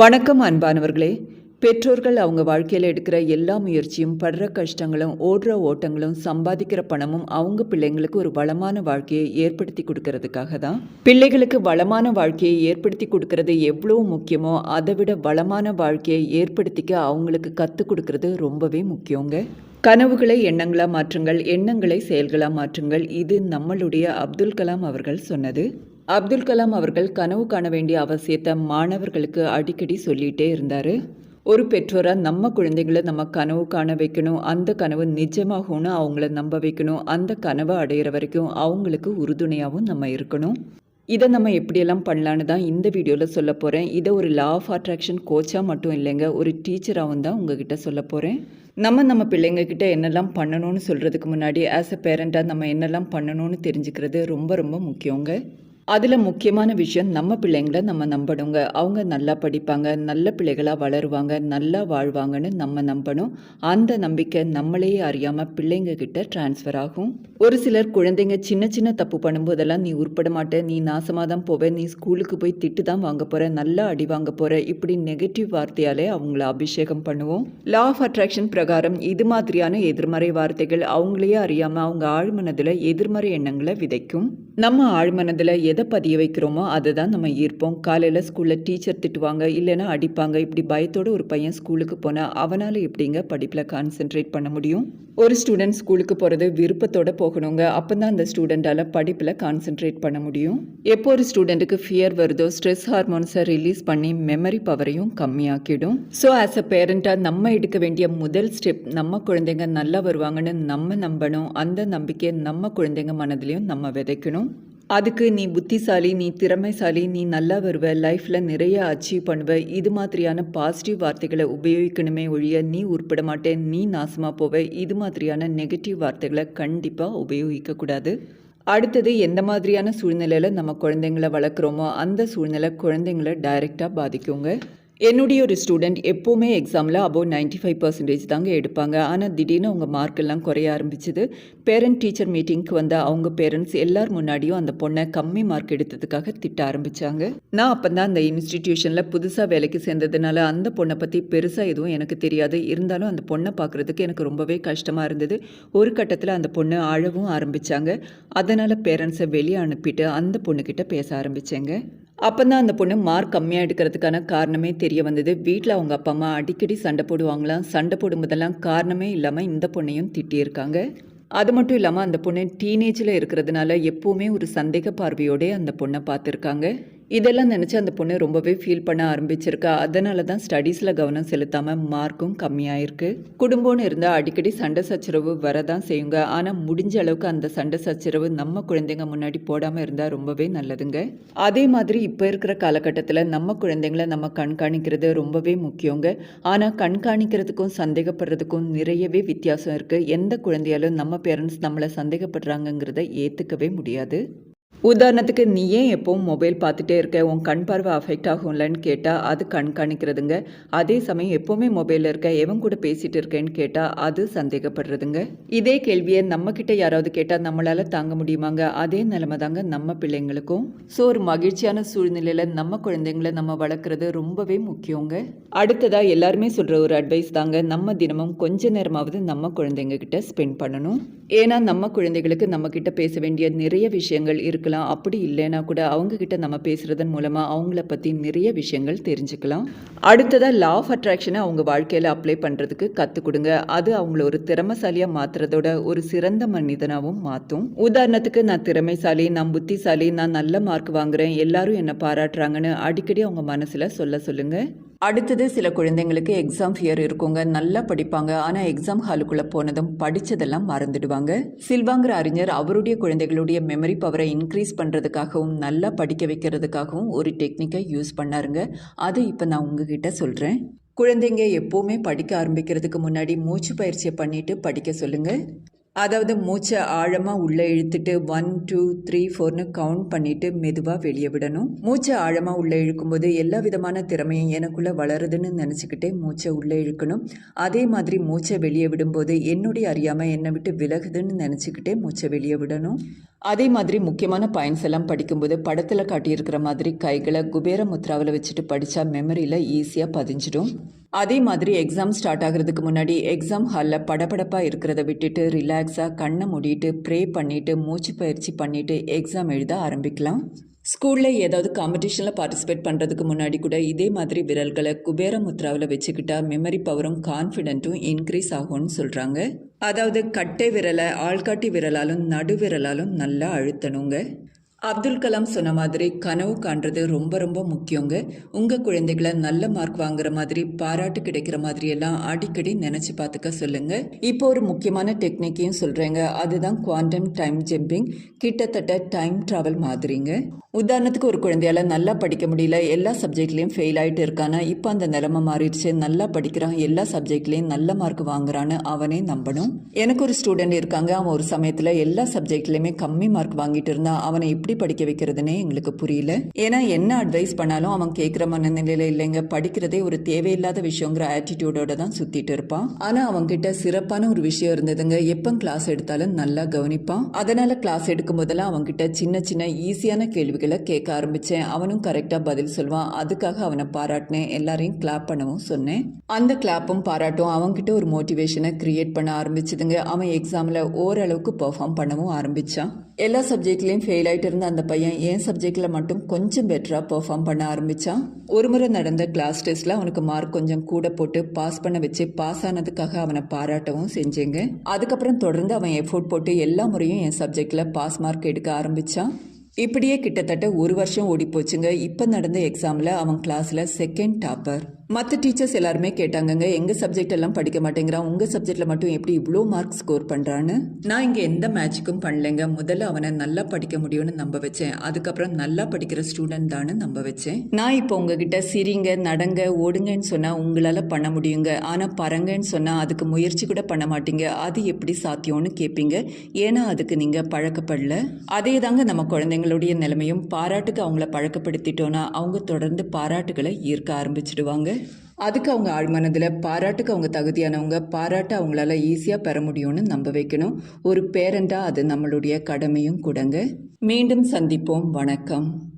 வணக்கம் அன்பானவர்களே. பெற்றோர்கள் அவங்க வாழ்க்கையில் எடுக்கிற எல்லா முயற்சியும் படுற கஷ்டங்களும் ஓடுற ஓட்டங்களும் சம்பாதிக்கிற பணமும் அவங்க பிள்ளைங்களுக்கு ஒரு வளமான வாழ்க்கையை ஏற்படுத்தி கொடுக்கறதுக்காக தான். பிள்ளைகளுக்கு வளமான வாழ்க்கையை ஏற்படுத்தி கொடுக்கறது எவ்வளோ முக்கியமோ அதை விட வளமான வாழ்க்கையை ஏற்படுத்திக்க அவங்களுக்கு கற்றுக் கொடுக்கறது ரொம்பவே முக்கியங்க. கனவுகளை எண்ணங்களாக மாற்றுங்கள் எண்ணங்களை செயல்களாக மாற்றுங்கள். இது நம்மளுடைய அப்துல் கலாம் அவர்கள் சொன்னது. அப்துல் கலாம் அவர்கள் கனவு காண வேண்டிய அவசியத்தை மாணவர்களுக்கு அடிக்கடி சொல்லிகிட்டே இருந்தார். ஒரு பெற்றோராக நம்ம குழந்தைங்களை நம்ம கனவு காண வைக்கணும். அந்த கனவு நிஜமாகும்னு அவங்கள நம்ப வைக்கணும். அந்த கனவை அடையிற வரைக்கும் அவங்களுக்கு உறுதுணையாகவும் நம்ம இருக்கணும். இதை நம்ம எப்படியெல்லாம் பண்ணலான்னு தான் இந்த வீடியோவில் சொல்ல போகிறேன் இதை ஒரு லா ஆஃப் அட்ராக்ஷன் கோச்சாக மட்டும் இல்லைங்க ஒரு டீச்சராகவும் தான் உங்ககிட்ட சொல்ல போகிறேன் நம்ம நம்ம பிள்ளைங்கக்கிட்ட என்னெல்லாம் பண்ணணும்னு சொல்கிறதுக்கு முன்னாடி ஆஸ் அ பேரண்ட்டாக நம்ம என்னெல்லாம் பண்ணணும்னு தெரிஞ்சுக்கிறது ரொம்ப ரொம்ப முக்கியங்க. அதில் முக்கியமான விஷயம் நம்ம பிள்ளைங்களை நம்ம நம்பணுங்க. அவங்க நல்லா படிப்பாங்க நல்ல பிள்ளைகளாக வளருவாங்க நல்லா வாழ்வாங்கன்னு நம்ம நம்பணும். அந்த நம்பிக்கை நம்மளையே அறியாமல் பிள்ளைங்க கிட்ட டிரான்ஸ்ஃபர் ஆகும். ஒரு சிலர் குழந்தைங்க சின்ன சின்ன தப்பு பண்ணும்போதெல்லாம் நீ உருப்பட மாட்டே நீ நாசமாக தான் போவே நீ ஸ்கூலுக்கு போய் திட்டு தான் வாங்க போகிற நல்லா அடி வாங்க போகிற இப்படி நெகட்டிவ் வார்த்தையாலே அவங்கள அபிஷேகம் பண்ணுவோம். லா ஆஃப் அட்ராக்ஷன் பிரகாரம் இது மாதிரியான எதிர்மறை வார்த்தைகள் அவங்களையே அறியாமல் அவங்க ஆழ்மனதில் எதிர்மறை எண்ணங்களை விதைக்கும். நம்ம ஆழ்மனதில் எதை பதிய வைக்கிறோமோ அதை தான் நம்ம ஈர்ப்போம். காலையில் ஸ்கூலில் டீச்சர் திட்டுவாங்க இல்லைன்னா அடிப்பாங்க. இப்படி பயத்தோடு ஒரு பையன் ஸ்கூலுக்கு போனால் அவனால் எப்படிங்க படிப்பில் கான்சென்ட்ரேட் பண்ண முடியும்? ஒரு ஸ்டூடெண்ட் ஸ்கூலுக்கு போகிறது விருப்பத்தோட போகணுங்க. அப்போ தான் அந்த ஸ்டூடெண்ட்டால் படிப்பில் கான்சென்ட்ரேட் பண்ண முடியும். எப்போ ஒரு ஸ்டூடெண்ட்டுக்கு ஃபியர் வருதோ ஸ்ட்ரெஸ் ஹார்மோன்ஸை ரிலீஸ் பண்ணி மெமரி பவரையும் கம்மியாக்கிடும். ஸோ ஆஸ் அ பேரண்ட்டாக நம்ம எடுக்க வேண்டிய முதல் ஸ்டெப் நம்ம குழந்தைங்க நல்லா வருவாங்கன்னு நம்ம நம்பணும். அந்த நம்பிக்கையை நம்ம குழந்தைங்க மனதிலையும் நம்ம விதைக்கணும். அதுக்கு நீ புத்திசாலி நீ திறமைசாலி நீ நல்லா வருவ லைஃப்பில் நிறைய அச்சீவ் பண்ணுவ. இது மாதிரியான பாசிட்டிவ் வார்த்தைகளை உபயோகிக்கணுமே ஒழிய நீ உருப்பட மாட்டேன் நீ நாசமாக போவ. இது மாதிரியான நெகட்டிவ் வார்த்தைகளை கண்டிப்பாக உபயோகிக்கக்கூடாது அடுத்தது எந்த மாதிரியான சூழ்நிலையில் நம்ம குழந்தைங்கள வளர்க்குறோமோ அந்த சூழ்நிலை குழந்தைங்கள டைரெக்டாக பாதிக்குங்க. என்னுடைய ஒரு ஸ்டூடெண்ட் எப்போவுமே எக்ஸாமில் அபோவ் நைன்டி ஃபைவ் பர்சன்டேஜ் தாங்க எடுப்பாங்க. ஆனால் திடீர்னு அவங்க மார்க் எல்லாம் குறைய ஆரம்பிச்சுது. பேரண்ட் டீச்சர் மீட்டிங்க்கு வந்த அவங்க பேரண்ட்ஸ் எல்லார் முன்னாடியும் அந்த பொண்ணை கம்மி மார்க் எடுத்ததுக்காக திட்ட ஆரம்பித்தாங்க நான் அப்போ தான் அந்த இன்ஸ்டிடியூஷனில் புதுசாக வேலைக்கு சேர்ந்ததுனால அந்த பொண்ணை பற்றி பெருசாக எதுவும் எனக்கு தெரியாது. இருந்தாலும் அந்த பொண்ணை பார்க்குறதுக்கு எனக்கு ரொம்பவே கஷ்டமாக இருந்தது. ஒரு கட்டத்தில் அந்த பொண்ணு அழவும் ஆரம்பித்தாங்க அதனால் பேரண்ட்ஸை வெளியே அனுப்பிட்டு அந்த பொண்ணுக்கிட்ட பேச ஆரம்பித்தேங்க அப்போ தான் அந்த பொண்ணு மார்க் கம்மியாக எடுக்கிறதுக்கான காரணமே தெரிய வந்தது. வீட்டில் அவங்க அப்பா அம்மா அடிக்கடி சண்டை போடுவாங்களாம் சண்டை போடும்போதெல்லாம் காரணமே இல்லாமல் இந்த பொண்ணையும் திட்டியிருக்காங்க. அது மட்டும் இல்லாமல் அந்த பொண்ணு டீனேஜில் இருக்கிறதுனால எப்போவுமே ஒரு சந்தேக பார்வையோடே அந்த பொண்ணை பார்த்துருக்காங்க. இதெல்லாம் நினச்சி அந்த பொண்ணு ரொம்பவே ஃபீல் பண்ண ஆரம்பிச்சிருக்கா. அதனால தான் ஸ்டடீஸில் கவனம் செலுத்தாமல் மார்க்கும் கம்மியாயிருக்கு. குடும்பம்னு இருந்தால் அடிக்கடி சண்டை சச்சரவு வரதான் செய்யுங்க. ஆனால் முடிஞ்ச அளவுக்கு அந்த சண்டை சச்சரவு நம்ம குழந்தைங்க முன்னாடி போடாமல் இருந்தால் ரொம்பவே நல்லதுங்க. அதே மாதிரி இப்போ இருக்கிற காலகட்டத்தில் நம்ம குழந்தைங்கள நம்ம கண்காணிக்கிறது ரொம்பவே முக்கியங்க. ஆனால் கண்காணிக்கிறதுக்கும் சந்தேகப்படுறதுக்கும் நிறையவே வித்தியாசம் இருக்குது எந்த குழந்தையாலும் நம்ம பேரண்ட்ஸ் நம்மளை சந்தேகப்படுறாங்கங்கிறத ஏற்றுக்கவே முடியாது. உதாரணத்துக்கு நீ ஏன் எப்போவும் மொபைல் பார்த்துட்டே இருக்க? உன் கண் பார்வை அஃபெக்ட் ஆகும்லன்னு கேட்டால் அது கண்காணிக்கிறதுங்க அதே சமயம் எப்போவுமே மொபைலில் இருக்க எவன் கூட பேசிகிட்டு இருக்கேன்னு கேட்டால் அது சந்தேகப்படுறதுங்க. இதே கேள்வியை நம்மக்கிட்ட யாராவது கேட்டால் நம்மளால் தாங்க முடியுமாங்க? அதே நிலைமை தாங்க நம்ம பிள்ளைங்களுக்கும். ஸோ ஒரு மகிழ்ச்சியான சூழ்நிலையில் நம்ம குழந்தைங்களை நம்ம வளர்க்குறது ரொம்பவே முக்கியங்க. அடுத்ததாக எல்லாருமே சொல்கிற ஒரு அட்வைஸ் தாங்க நம்ம தினமும் கொஞ்ச நேரமாவது நம்ம குழந்தைங்க கிட்ட ஸ்பெண்ட் பண்ணணும். ஏன்னா நம்ம குழந்தைகளுக்கு நம்ம பேச வேண்டிய நிறைய விஷயங்கள் தெரிஞ்சுக்கலாம் அப்படி இல்லைன்னா கூட அவங்க கிட்ட நம்ம பேசுறதன் மூலமா அவங்கள பத்தி நிறைய விஷயங்கள் தெரிஞ்சுக்கலாம். அடுத்ததாக லா ஆஃப் அட்ராக்ஷனை அவங்க வாழ்க்கையில அப்ளை பண்றதுக்கு கத்து கொடுங்க. அது அவங்கள ஒரு திறமைசாலியா மாத்துறதோட ஒரு சிறந்த மனிதனாகவும் மாற்றும் உதாரணத்துக்கு நான் திறமைசாலி நான் புத்திசாலி நான் நல்ல மார்க் வாங்குறேன். எல்லாரும் என்ன பாராட்டுறாங்கன்னு அடிக்கடி அவங்க மனசுல சொல்ல சொல்லுங்க. அடுத்தது சில குழந்தைங்களுக்கு எக்ஸாம் ஃபியர் இருக்குங்க. நல்லா படிப்பாங்க. ஆனால் எக்ஸாம் ஹாலுக்குள்ளே போனதும் படித்ததெல்லாம் மறந்துடுவாங்க. சில்வாங்கிற அறிஞர் அவருடைய குழந்தைகளுடைய மெமரி பவரை இன்க்ரீஸ் பண்ணுறதுக்காகவும் நல்லா படிக்க வைக்கிறதுக்காகவும் ஒரு டெக்னிக்கை யூஸ் பண்ணாருங்க. அதை இப்போ நான் உங்ககிட்ட சொல்கிறேன் குழந்தைங்க எப்போவுமே படிக்க ஆரம்பிக்கிறதுக்கு முன்னாடி மூச்சு பயிற்சியை பண்ணிட்டு படிக்க சொல்லுங்கள் அதாவது மூச்சை ஆழமாக உள்ளே இழுத்துட்டு ஒன் டூ த்ரீ ஃபோர்னு கவுண்ட் பண்ணிட்டு மெதுவாக வெளியே விடணும். மூச்சை ஆழமாக உள்ளே இழுக்கும்போது எல்லா விதமான திறமையும் எனக்குள்ளே வளருதுன்னு நினச்சிக்கிட்டே மூச்சை உள்ளே இழுக்கணும். அதே மாதிரி மூச்சை வெளியே விடும்போது என்னுடைய அறியாமல் என்னை விட்டு விலகுதுன்னு நினச்சிக்கிட்டே மூச்சை வெளியே விடணும். அதே மாதிரி முக்கியமான பாயிண்ட்ஸ் எல்லாம் படிக்கும்போது படத்தில் காட்டியிருக்கிற மாதிரி கைகளை குபேர முத்ராவில் வச்சுட்டு படித்தா மெமரியில் ஈஸியாக பதிஞ்சிடும். அதே மாதிரி எக்ஸாம் ஸ்டார்ட் ஆகிறதுக்கு முன்னாடி எக்ஸாம் ஹாலில் படபடப்பாக இருக்கிறத விட்டுட்டு ரிலாக்ஸாக கண்ணை மூடிட்டு ப்ரே பண்ணிவிட்டு மூச்சு பயிற்சி பண்ணிவிட்டு எக்ஸாம் எழுத ஆரம்பிக்கலாம். ஸ்கூலில் ஏதாவது காம்படிஷனில் பார்ட்டிசிபேட் பண்ணுறதுக்கு முன்னாடி கூட இதே மாதிரி விரல்களை குபேர முத்ராவில் வச்சுக்கிட்டா மெமரி பவரும் கான்ஃபிடென்ட்டும் இன்க்ரீஸ் ஆகும்னு சொல்கிறாங்க அதாவது கட்டை விரலை ஆள்காட்டி விரலாலும் நடு விரலாலும் நல்லா அழுத்தணுங்க. அப்துல் கலாம் சொன்ன மாதிரி கனவு காண்றது ரொம்ப ரொம்ப முக்கியங்க. உங்கள் குழந்தைகளை நல்ல மார்க் வாங்குற மாதிரி பாராட்டு கிடைக்கிற மாதிரி எல்லாம் அடிக்கடி நினச்சி பார்த்துக்க சொல்லுங்க. இப்போ ஒரு முக்கியமான டெக்னிக்கையும் சொல்கிறேங்க அதுதான் குவாண்டம் டைம் ஜம்பிங் கிட்டத்தட்ட டைம் ட்ராவல் மாதிரிங்க. உதாரணத்துக்கு ஒரு குழந்தையால நல்லா படிக்க முடியல எல்லா சப்ஜெக்ட்லேயும் ஃபெயில் ஆகிட்டு இருக்கானா இப்போ அந்த நிலைமை மாறிடுச்சு நல்லா படிக்கிறான் எல்லா சப்ஜெக்ட்லேயும் நல்ல மார்க் வாங்குறான்னு அவனே நம்பணும். எனக்கு ஒரு ஸ்டூடெண்ட் இருக்காங்க. அவன் ஒரு சமயத்தில் எல்லா சப்ஜெக்ட்லேயுமே கம்மி மார்க் வாங்கிட்டு இருந்தான். அவனை எப்படி படிக்க வைக்கிறதுனே எங்களுக்கு புரியல. ஏன்னா என்ன அட்வைஸ் பண்ணாலும் அவன் கேட்குற மனநிலையில இல்லைங்க. படிக்கிறதே ஒரு தேவையில்லாத விஷயங்கிற ஆட்டிடியூடோட தான் சுத்திட்டு இருப்பான் ஆனா அவன்கிட்ட சிறப்பான ஒரு விஷயம் இருந்ததுங்க. எப்போ கிளாஸ் எடுத்தாலும் நல்லா கவனிப்பான். அதனால கிளாஸ் எடுக்கும் போதெல்லாம் அவன்கிட்ட சின்ன சின்ன ஈஸியான கேள்விகளை கேட்க ஆரம்பிச்சேன். அவனும் கரெக்டா பதில் சொல்வான். அதுக்காக அவனை பாராட்டினேன். எல்லாரையும் கிளாப் பண்ணவும் சொன்னேன். அந்த கிளாப்பும் பாராட்டும் அவன்கிட்ட ஒரு மோட்டிவேஷனை கிரியேட் பண்ண ஆரம்பிச்சதுங்க. அவன் எக்ஸாம்ல ஓரளவுக்கு பெர்ஃபார்ம் பண்ணவும் ஆரம்பிச்சான். எல்லா சப்ஜெக்ட்லேயும் ஃபெயில் ஆகிட்டு இருந்த அந்த பையன் என் சப்ஜெக்டில் மட்டும் கொஞ்சம் பெட்டராக பெர்ஃபார்ம் பண்ண ஆரம்பித்தான் ஒரு முறை நடந்த கிளாஸ் டெஸ்ட்டில் அவனுக்கு மார்க் கொஞ்சம் கூட போட்டு பாஸ் பண்ண வச்சு பாஸ் ஆனதுக்காக அவனை பாராட்டவும் செஞ்சேங்க. அதுக்கப்புறம் தொடர்ந்து அவன் எஃபோர்ட் போட்டு எல்லா முறையும் என் சப்ஜெக்டில் பாஸ் மார்க் எடுக்க ஆரம்பித்தான் இப்படியே கிட்டத்தட்ட ஒரு வருஷம் ஓடி போச்சுங்க இப்போ நடந்த எக்ஸாமில் அவன் கிளாஸில் செகண்ட் டாப்பர் மற்ற டீச்சர்ஸ் எல்லாருமே கேட்டாங்கங்க எங்கள் சப்ஜெக்ட் எல்லாம் படிக்க மாட்டேங்கிறான்? உங்கள் சப்ஜெக்டில் மட்டும் எப்படி இவ்வளோ மார்க் ஸ்கோர் பண்ணுறான்னு நான் இங்கே எந்த மேட்சுக்கும் பண்ணலைங்க. முதல்ல அவனை நல்லா படிக்க முடியும்னு நம்ப வச்சேன். அதுக்கப்புறம் நல்லா படிக்கிற ஸ்டூடெண்ட் தான்னு நம்ப வச்சேன். நான் இப்போ உங்ககிட்ட சிரிங்க நடங்க ஓடுங்கன்னு சொன்னால் உங்களால் பண்ண முடியுங்க. ஆனால் பறங்கன்னு சொன்னால் அதுக்கு முயற்சி கூட பண்ண மாட்டீங்க. அது எப்படி சாத்தியம்னு கேட்பீங்க ஏன்னா அதுக்கு நீங்கள் பழக்கப்படல. அதே தாங்க நம்ம குழந்தைங்களுடைய நிலைமையும். பாராட்டுக்கு அவங்கள பழக்கப்படுத்திட்டோன்னா அவங்க தொடர்ந்து பாராட்டுகளை ஈர்க்க ஆரம்பிச்சிடுவாங்க. அதுக்கு அவங்க ஆழ்மனதில் பாராட்டுக்கு அவங்க தகுதியானவங்க பாராட்ட அவங்களால ஈஸியாக பெற முடியும்னு நம்ப வைக்கணும். ஒரு பேரண்டாக அது நம்மளுடைய கடமையும் கூடங்க. மீண்டும் சந்திப்போம். வணக்கம்.